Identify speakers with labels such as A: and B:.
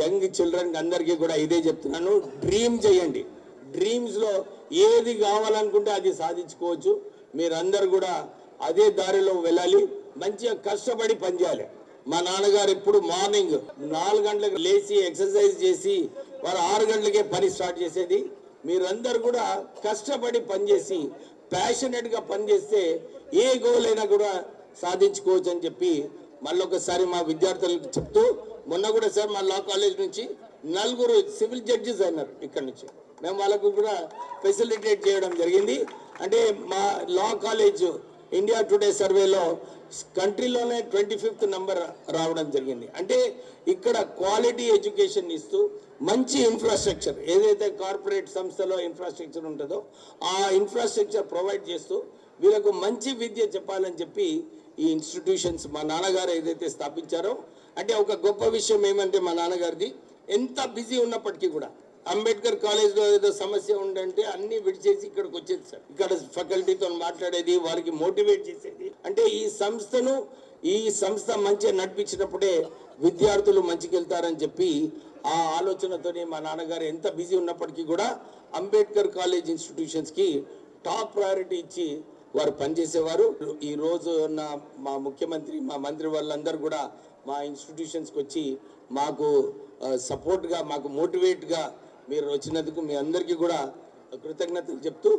A: Young children అందరికీ కూడా ఇదే చెప్తున్నాను. డ్రీమ్ చేయండి. డ్రీమ్స్లో ఏది కావాలనుకుంటే అది సాధించుకోవచ్చు. మీరందరూ కూడా అదే దారిలో వెళ్ళాలి. మంచిగా కష్టపడి పనిచేయాలి మా నాన్నగారు ఎప్పుడు మార్నింగ్ నాలుగు గంటలకు లేచి ఎక్సర్సైజ్ చేసి వారు ఆరు గంటలకే పని స్టార్ట్ చేసేది. మీరందరూ కూడా కష్టపడి పనిచేసి ప్యాషనెట్గా పనిచేస్తే ఏ గోల్ అయినా కూడా సాధించుకోవచ్చు అని చెప్పి మళ్ళొకసారి మా విద్యార్థులకు చెప్తూ మొన్న కూడా సార్ మా లా కాలేజ్ నుంచి నలుగురు సివిల్ జడ్జెస్ అయినారు ఇక్కడ నుంచి. మేము వాళ్ళకు కూడా ఫెసిలిటేట్ చేయడం జరిగింది. అంటే మా లా కాలేజ్ ఇండియా టుడే సర్వేలో కంట్రీలోనే ట్వంటీ ఫిఫ్త్ నంబర్ రావడం జరిగింది. అంటే ఇక్కడ క్వాలిటీ ఎడ్యుకేషన్ ఇస్తూ మంచి ఇన్ఫ్రాస్ట్రక్చర్ ఏదైతే కార్పొరేట్ సంస్థలో ఇన్ఫ్రాస్ట్రక్చర్ ఉంటుందో ఆ ఇన్ఫ్రాస్ట్రక్చర్ ప్రొవైడ్ చేస్తూ వీళ్ళకు మంచి విద్య చెప్పాలని చెప్పి ఈ ఇన్స్టిట్యూషన్స్ మా నాన్నగారు ఏదైతే స్థాపించారో అంటే ఒక గొప్ప విషయం ఏమంటే మా నాన్నగారిది ఎంత బిజీ ఉన్నప్పటికీ కూడా అంబేద్కర్ కాలేజ్లో ఏదో సమస్య ఉందంటే అన్ని విడిచేసి ఇక్కడికి వచ్చేది సార్. ఇక్కడ ఫ్యాకల్టీతో మాట్లాడేది వారికి మోటివేట్ చేసేది. అంటే ఈ సంస్థను ఈ సంస్థ మంచిగా నడిపించినప్పుడే విద్యార్థులు మంచికెళ్తారని చెప్పి ఆ ఆలోచనతోనే మా నాన్నగారు ఎంత బిజీ ఉన్నప్పటికీ కూడా అంబేద్కర్ కాలేజ్ ఇన్స్టిట్యూషన్స్కి టాప్ ప్రయారిటీ ఇచ్చి వారు పనిచేసేవారు. ఈ రోజు ఉన్న మా ముఖ్యమంత్రి మా మంత్రి వాళ్ళందరూ కూడా మా ఇన్స్టిట్యూషన్స్కి వచ్చి మాకు సపోర్ట్గా మాకు మోటివేట్గా మీరు వచ్చినందుకు మీ అందరికీ కూడా కృతజ్ఞతలు చెప్తూ